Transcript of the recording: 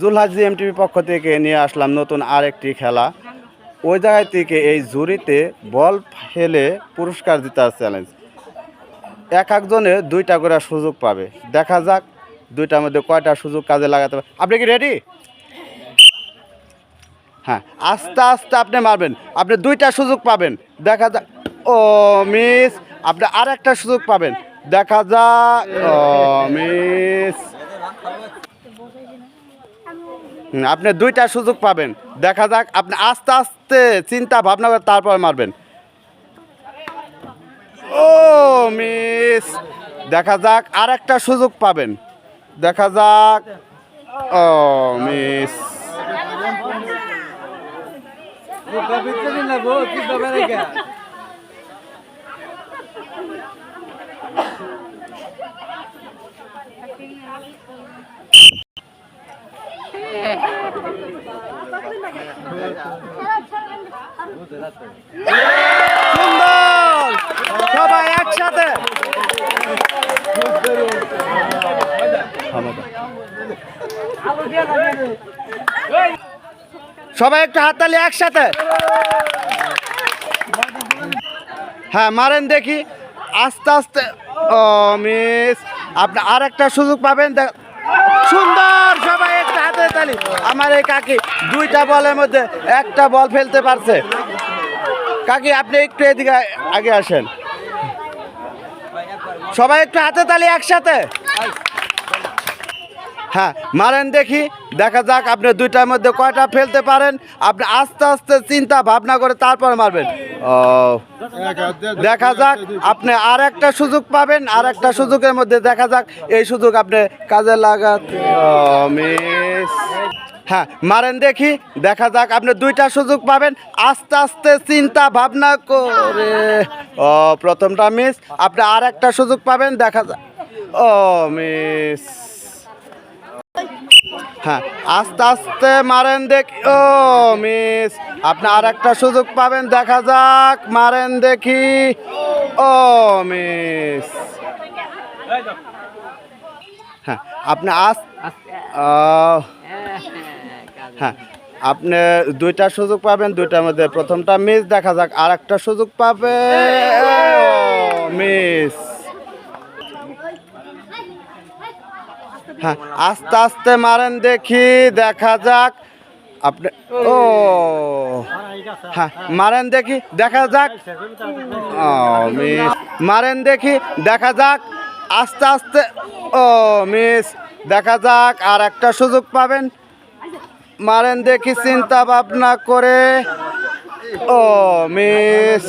জুলহাজি MTV পক্ষ থেকে নিয়ে আসলাম নতুন আরেকটি খেলা। ওই জায়গা থেকে এই জুরিতে বল ফেলে পুরস্কার জেতার চ্যালেঞ্জ। এক একজনে দুইটা করে সুযোগ পাবে। দেখা যাক দুইটার মধ্যে কয়টা সুযোগ কাজে লাগাতে পারে। আপনি কি রেডি হ্যাঁ আস্তে আস্তে আপনি মারবেন। আপনি দুইটা সুযোগ পাবেন। দেখা যাক। ও, মিস, আপনি আর একটা সুযোগ পাবেন। দেখা যাক। ও, মিস। আপনি দুইটা সুযোগ পাবেন। দেখা যাক, আপনি আস্তে আস্তে চিন্তা ভাবনা করে তারপর মারবেন। ও, মিস। দেখা যাক আর একটা সুযোগ পাবেন। দেখা যাক। ও, মিস। সবাই একসাথে। সবাই একটু হাততালি একসাথে। হ্যাঁ মারেন দেখি। আস্তে আস্তে। ও, মিস। আপনি আর একটা সুযোগ পাবেন। সুন্দর, সবাই হাতে তালি। আমার এই কাকি দুইটা বলের মধ্যে একটা বল ফেলতে পারছে। কাকি, আপনি একটু এদিকে আগে আসেন। সবাই একটু হাতে তালি একসাথে? হ্যাঁ মারেন দেখি। দেখা যাক আপনি দুইটার মধ্যে কয়টা ফেলতে পারেন। আপনি আস্তে আস্তে চিন্তা ভাবনা করে তারপর মারবেন। ও। দেখা যাক আপনি আর একটা সুযোগ পাবেন আর একটা সুযোগের মধ্যে দেখা যাক এই সুযোগ আপনি কাজে লাগাতে মিস হ্যাঁ মারেন দেখি দেখা যাক আপনি দুইটা সুযোগ পাবেন। আস্তে আস্তে চিন্তা ভাবনা করে। ও প্রথমটা মিস আপনি আর একটা সুযোগ পাবেন দেখা যাক ও মিস হ্যাঁ আস্তে আস্তে মারেন দেখ ও মিস আপনি আর একটা সুযোগ পাবেন দেখা যাক মারেন দেখি ও মিস হ্যাঁ আপনি আস আহ, হ্যাঁ আপনি দুইটা সুযোগ পাবেন দুইটার মধ্যে প্রথমটা মিস দেখা যাক আর একটা সুযোগ পাবে। মিস। হ্যাঁ আস্তে আস্তে মারেন দেখি দেখা যাক। আপনি ও হ্যাঁ মারেন দেখি দেখা যাক। ও মিস। মারেন দেখি দেখা যাক। আস্তে আস্তে ও মিস। দেখা যাক আর একটা সুযোগ পাবেন। মারেন দেখি চিন্তা ভাবনা করে। ও মিস।